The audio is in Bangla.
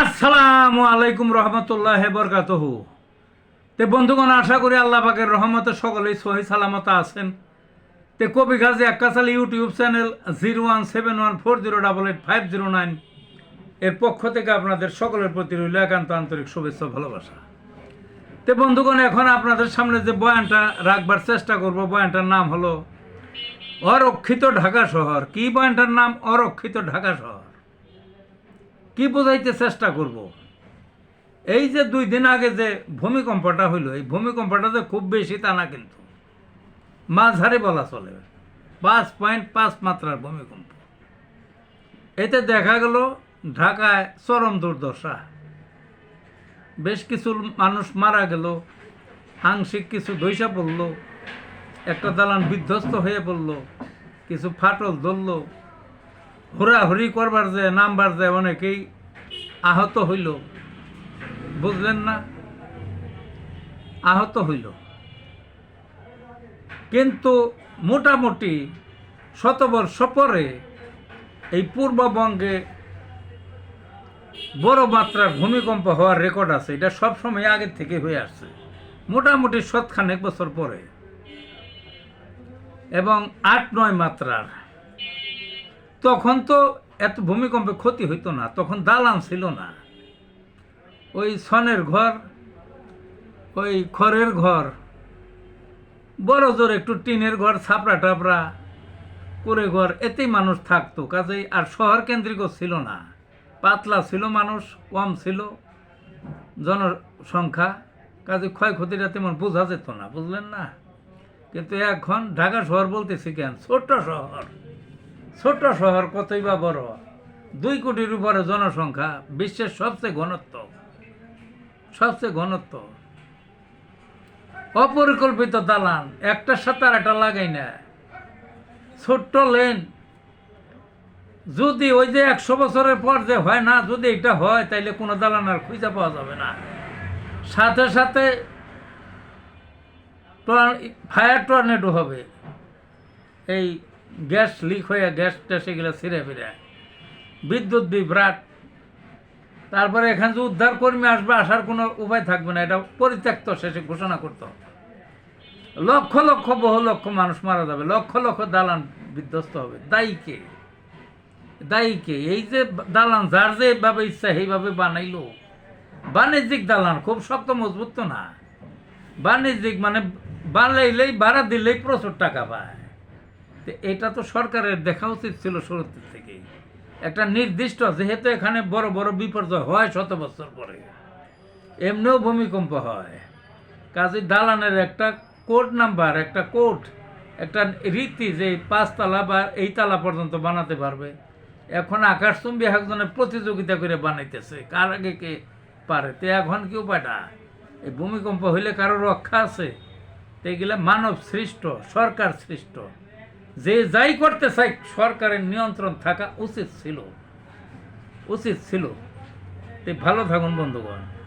আসসালামু আলাইকুম রহমতুল্লাহ বরকাতহু। তে বন্ধুগণ, আশা করি আল্লাহ পাকের রহমতে সকলেই সহি সালামত আছেন। তে কবি Gazi আক্কাসাল YouTube channel zero one seven one four zero double eight five zero nine এর পক্ষ থেকে আপনাদের সকলের প্রতি রইল একান্ত আন্তরিক শুভেচ্ছা ভালোবাসা। তে বন্ধুগণ, এখন আপনাদের সামনে যে বয়ানটা রাখবার চেষ্টা করব, বয়ানটার নাম হলো, অরক্ষিত ঢাকা শহর। কি বয়ানটার নাম? অরক্ষিত ঢাকা শহর। কি বোঝাইতে চেষ্টা করব? এই যে দুই দিন আগে যে ভূমিকম্পটা হইল, এই ভূমিকম্পটা যে খুব বেশি তা না কিন্তু। মাঝারে বলা চলে। পাঁচ পয়েন্ট পাঁচ মাত্রার ভূমিকম্প। এতে দেখা গেল ঢাকায় চরম দুর্দশা। বেশ কিছু মানুষ মারা গেল, আংশিক কিছু ধৈসা পড়ল, একটা দালান বিধ্বস্ত হয়ে পড়ল, কিছু ফাটল ধরল হুড়াহুড়ি করবার যে, নামবার যে অনেকেই আহত হইল। বুঝলেন না? আহত হইল। কিন্তু মোটামুটি শতবর্ষ পরে এই পূর্ববঙ্গে বড় মাত্রার ভূমিকম্প হওয়ার রেকর্ড আছে। এটা সব সময় আগের থেকে হয়ে আসছে। মোটামুটি শতখানেক বছর পরে। এবং আট নয় মাত্রার তখন তো এত ভূমিকম্পে ক্ষতি হইতো না, তখন দালান ছিল না। ওই সনের ঘর, ওই খড়ের ঘর, বড় জোর একটু টিনের ঘর, ছাপড়া টাপড়া করে ঘর, এতেই মানুষ থাকতো, কাজেই আর শহর কেন্দ্রিকও ছিল না। পাতলা ছিল মানুষ, কম ছিল জনসংখ্যা, কাজে ক্ষয়ক্ষতিটা তেমন বোঝা যেত না, বুঝলেন না? কিন্তু এখন ঢাকা শহর বলতেছি কেন? ছোট্ট শহর। ছোট্ট শহর কতই বা বড়, দুই কোটির উপরে জনসংখ্যা বিশ্বের সবচেয়ে ঘনত্ব সবচেয়ে ঘনত্ব। অপরিকল্পিত দালান, একটার সাথে আর একটা লাগাই না। ছোট্ট লেন, যদি ওই যে একশো বছরের পর যে হয় না, যদি এটা হয়, তাইলে কোনো দালান আর খুঁজে পাওয়া যাবে না। সাথে সাথে ফায়ার টর্নেডো হবে। এই গ্যাস লিক হয়ে গ্যাস ট্যাস এগুলো ছিঁড়ে ফিরে। বিদ্যুৎ বিভ্রাট। তারপরে এখানে যে উদ্ধার কর্মী আসবে, আসার কোনো উপায় থাকবে না। এটা পরিত্যক্ত শেষে ঘোষণা করতে। লক্ষ লক্ষ, বহু লক্ষ মানুষ মারা যাবে। লক্ষ লক্ষ দালান বিধ্বস্ত হবে। দায়ী কে? দায়ী কে? এই যে দালান, যার যেভাবে ইচ্ছা সেইভাবে বানাইলো। বাণিজ্যিক দালান, খুব শক্ত মজবুত তো না। বাণিজ্যিক মানে বানাইলেই, ভাড়া দিলেই প্রচুর টাকা পায়। তো এটা তো সরকারের দেখা উচিত ছিল শুরুতে থেকেই। একটা নির্দিষ্ট, যেহেতু এখানে বড় বড় বিপর্যয় হয় শত বছর পরে, এমনিও ভূমিকম্প হয়। কাজে দালানের একটা কোড নাম্বার, একটা কোড, একটা রীতি যে পাঁচতলা বা এই তালা পর্যন্ত বানাতে পারবে। এখন আকাশচুম্বী একজনের প্রতিযোগিতা করে বানাইতেছে, কার আগে কে পারে? তো এখন কি উপায়টা? এই ভূমিকম্প হইলে কারও রক্ষা আছে? তো এগুলা মানব সৃষ্ট, সরকার সৃষ্ট। যে যাই করতে চাই সরকারের নিয়ন্ত্রণ থাকা উচিত ছিল। উচিত ছিল। ভালো থাকুন বন্ধুগণ।